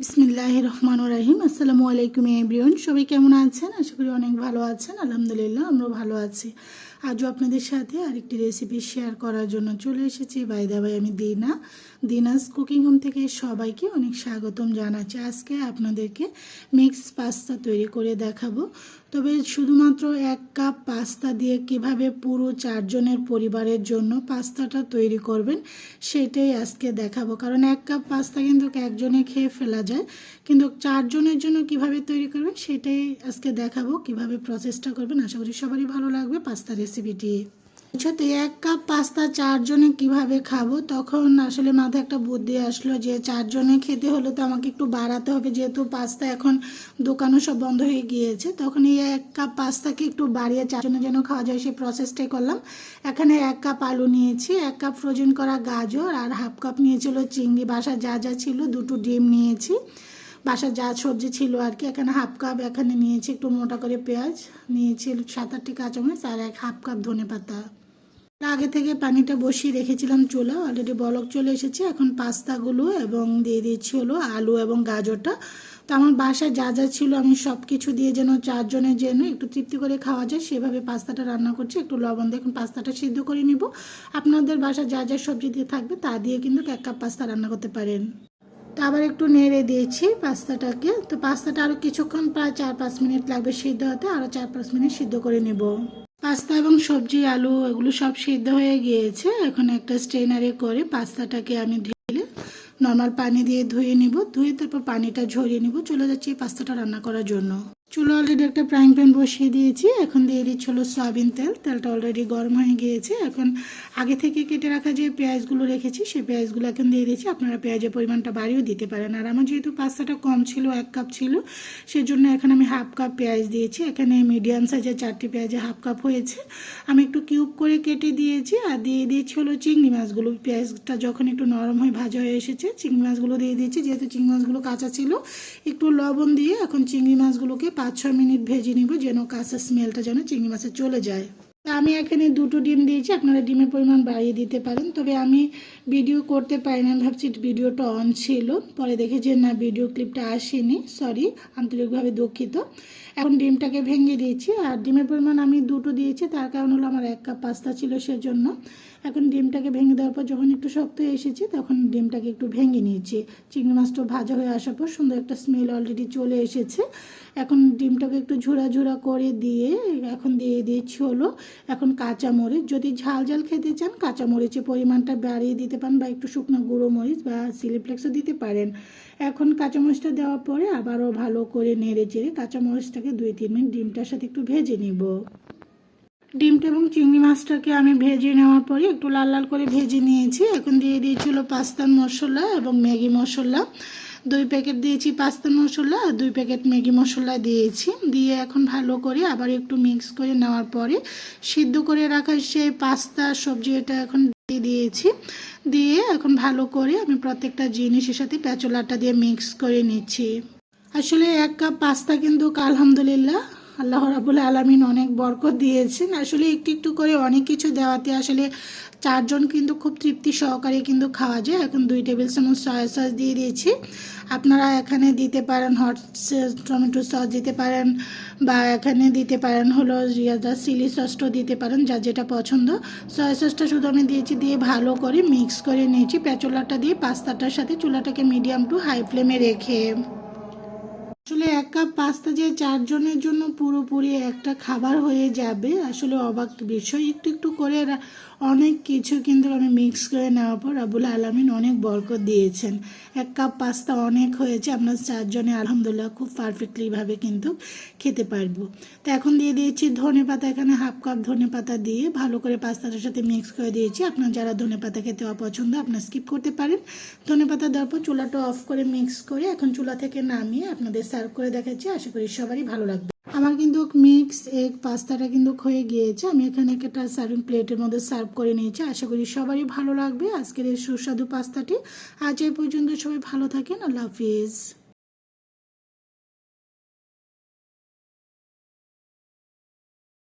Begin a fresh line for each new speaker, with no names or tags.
বিসমিল্লাহ রহমান রাহিম। আসসালামু আলাইকুম এব্রিয়ন সবাই কেমন আছেন? আশা করি অনেক ভালো আছেন। আলহামদুলিল্লাহ, আমরাও ভালো আছি। আজও আপনাদের সাথে আরেকটি রেসিপি শেয়ার করার জন্য চলে এসেছি। বাইদা ভাই আমি দিনা। দিনাস কুকিং হোম থেকে সবাইকে অনেক স্বাগতম জানাচ্ছি। আজকে আপনাদেরকে মিক্স পাস্তা তৈরি করে দেখাবো। তবে শুধুমাত্র এক কাপ পাস্তা দিয়ে কীভাবে পুরো চারজনের পরিবারের জন্য পাস্তাটা তৈরি করবেন, সেটাই আজকে দেখাবো। কারণ এক কাপ পাস্তা কিন্তু একজনে খেয়ে ফেলা যায়। কিন্তু চারজনের জন্য কীভাবে তৈরি করবেন, সেটাই আজকে দেখাবো। কীভাবে প্রসেসটা করবেন, আশা করি সবারই ভালো লাগবে। পাস্তা রেসিপিটি তো এক কাপ পাস্তা চারজনে কীভাবে খাব, তখন আসলে মাথায় একটা বুদ্ধি আসলো যে চারজনে খেতে হলে তো আমাকে একটু বাড়াতে হবে। যেহেতু পাস্তা এখন দোকানও সব বন্ধ হয়ে গিয়েছে, তখন এই এক কাপ পাস্তাকে একটু বাড়িয়ে চারজনের যেন খাওয়া যায় সেই প্রসেসটাই করলাম। এখানে এক কাপ আলু নিয়েছি, এক কাপ ফ্রোজেন করা গাজর আর হাফ কাপ নিয়েছিল চিংড়ি। বাসা যা যা ছিল দুটো ডিম নিয়েছি। বাসার যা সবজি ছিল আর কি, এখানে হাফ কাপ এখানে নিয়েছি একটু মোটা করে পেঁয়াজ, নিয়েছি সাত আটটি কাঁচামরিচ আর এক হাফ কাপ ধনে পাতা। আগে থেকে পানিটা বসিয়ে রেখেছিলাম চুলা অলরেডি বলক চলে এসেছে, এখন পাস্তাগুলো এবং দিয়ে দিচ্ছি হলো আলু এবং গাজরটা। তো আমার বাসায় যা যা ছিল আমি সব কিছু দিয়ে যেন চারজনের যেন একটু তৃপ্তি করে খাওয়া যায়, সেভাবে পাস্তাটা রান্না করছি, একটু লবণ দেখুন পাস্তাটা সিদ্ধ করে নিব। আপনাদের বাসায় যা যা সবজি দিয়ে থাকবে তা দিয়ে কিন্তু এক কাপ পাস্তা রান্না করতে পারেন। তো আবার একটু নেড়ে দিয়েছি পাস্তাটাকে। তো পাস্তাটা আরও কিছুক্ষণ প্রায় চার পাঁচ মিনিট লাগবে সিদ্ধ হতে আরও চার পাঁচ মিনিট সিদ্ধ করে নেব। পাস্তা এবং সবজি, আলু এগুলো সব সিদ্ধ হয়ে গিয়েছে। এখন একটা স্ট্রেনারে করে পাস্তাটাকে আমি ঢেলে নর্মাল পানি দিয়ে ধুয়ে নিব। ধুয়ে তারপর পানিটা ঝরিয়ে নিব। চলে যাচ্ছি পাস্তাটা রান্না করার জন্য। চুলো অলরেডি একটা ফ্রাইং প্যান বসিয়ে দিয়েছি। এখন দিয়ে দিচ্ছি হলো সয়াবিন তেল। তেলটা অলরেডি গরম হয়ে গিয়েছে। এখন আগে থেকে কেটে রাখা যে পেঁয়াজগুলো রেখেছি, সেই পেঁয়াজগুলো এখন দিয়ে দিয়েছি আপনারা পেঁয়াজের পরিমাণটা বাড়িয়েও দিতে পারেন। আর আমার যেহেতু পাস্তাটা কম ছিল, এক কাপ ছিল, সেজন্য এখন আমি হাফ কাপ পেঁয়াজ দিয়েছি। এখানে মিডিয়াম সাইজের চারটি পেঁয়াজে হাফ কাপ হয়েছে। আমি একটু কিউব করে কেটে দিয়েছি আর দিয়ে দিয়েছি হলো চিংড়ি মাছগুলো। পেঁয়াজটা যখন একটু নরম হয়ে ভাজা হয়ে এসেছে, চিংড়ি মাছগুলো দিয়ে দিয়েছি। যেহেতু চিংড়ি মাছগুলো কাঁচা ছিল, একটু লবণ দিয়ে এখন চিংড়ি মাছগুলোকে পাঁচ ছ মিনিট ভেজে নিব যেন কাঁচা স্মেলটা যেন চিংড়ি মাছে চলে যায়। তা আমি এখানে দুটো ডিম দিয়েছি, আপনারা ডিমের পরিমাণ বাড়িয়ে দিতে পারেন। তবে আমি ভিডিও করতে পারি না ভাবছি ভিডিওটা অন ছিল। পরে দেখে যে না ভিডিও ক্লিপটা আসেনি সরি আন্তরিকভাবে দুঃখিত। এখন ডিমটাকে ভেঙে দিয়েছি, আর ডিমের পরিমাণ আমি দুটো দিয়েছি, তার কারণ হলো আমার এক কাপ পাস্তা ছিল সেজন্য। এখন ডিমটাকে ভেঙে দেওয়ার পর যখন একটু শক্ত হয়ে এসেছে, তখন ডিমটাকে একটু ভেঙে নিয়েছি। চিংড়ি মাছটা ভাজা হয়ে আসার পর সুন্দর একটা স্মেল অলরেডি চলে এসেছে। এখন ডিমটাকে একটু ঝোড়া ঝোড়া করে দিয়ে, এখন দিয়ে দিয়েছি হলো এখন কাঁচামরিচ। যদি ঝাল ঝাল খেতে চান কাঁচা মরিচের পরিমাণটা বাড়িয়ে দিতে পারেন বা একটু শুকনো গুঁড়ো মরিচ বা সিলিপ্লেক্সও দিতে পারেন। এখন কাঁচামরিচটা দেওয়ার পরে আবারও ভালো করে নেড়ে চেড়ে কাঁচামরিচটাকে দুই তিন মিনিট ডিমটার সাথে একটু ভেজে নিব। ডিমটা এবং চিংড়ি মাছটাকে আমি ভেজে নেওয়ার পরে একটু লাল লাল করে ভেজে নিয়েছি। এখন দিয়ে দিয়েছিল পাস্তার মশলা এবং ম্যাগি মশলা। দুই প্যাকেট দিয়েছি পাস্তা মশলা আর দুই প্যাকেট ম্যাগি মশলা দিয়েছি। দিয়ে এখন ভালো করে আবার একটু মিক্স করে নেওয়ার পরে সিদ্ধ করে রাখা সেই পাস্তা, সবজি এটা এখন দিয়ে দিয়েছি। দিয়ে এখন ভালো করে আমি প্রত্যেকটা জিনিসের সাথে পেঁচলাটা দিয়ে মিক্স করে নিচ্ছি। আসলে এক কাপ পাস্তা কিন্তু আলহামদুলিল্লাহ আল্লাহ রাবুল আলমিন অনেক বরকত দিয়েছেন। আসলে একটু একটু করে অনেক কিছু দেওয়াতে আসলে চারজন কিন্তু খুব তৃপ্তি সহকারে কিন্তু খাওয়া যায়। এখন দুই টেবিল চামচ সয়া সস দিয়ে দিয়েছি। আপনারা এখানে দিতে পারেন হট টমেটো সস দিতে পারেন বা এখানে দিতে পারেন হলো ইয়াদা চিলি সসটাও দিতে পারেন, যা যেটা পছন্দ। সয়া সসটা শুধু আমি দিয়েছি দিয়ে ভালো করে মিক্স করে নিয়েছি। পেঁচলাটা দিয়ে পাস্তাটার সাথে চুলাটাকে মিডিয়াম টু হাই ফ্লেমে রেখে। আসলে এক কাপ পাস্তা যে চারজনের জন্য পুরোপুরি একটা খাবার হয়ে যাবে, আসলে অবাক বিষয়। একটু একটু করে অনেক কিছু কিন্তু আমি মিক্স করে নেওয়ার পর আবুল আলমিন অনেক বরকত দিয়েছেন। এক কাপ পাস্তা অনেক হয়েছে আপনার চারজনে আলহামদুলিল্লাহ খুব পারফেক্টলিভাবে কিন্তু খেতে পারব। তো এখন দিয়ে দিয়েছি ধনে পাতা, এখানে হাফ কাপ ধনে পাতা দিয়ে ভালো করে পাস্তাটার সাথে মিক্স করে দিয়েছি। আপনার যারা ধনে পাতা খেতে অপছন্দ, আপনার স্কিপ করতে পারেন। ধনে পাতা দেওয়ার পর চুলাটা অফ করে মিক্স করে এখন চুলা থেকে নামিয়ে আপনাদের সার্ভ করে দেখাচ্ছি, আশা করি সবারই ভালো লাগবে। আমার কিন্তু মিক্স এগ পাস্তাটা কিন্তু হয়ে গিয়েছে। আমি এখানে একটা সার্ভিং প্লেটের মধ্যে সার্ভ করে নিয়েছি। আশা করি সবারই ভালো লাগবে। আজকের এই সুস্বাদু পাস্তাটি। আজ এই পর্যন্ত সবাই ভালো থাকেন। আল্লাহ হাফিজ।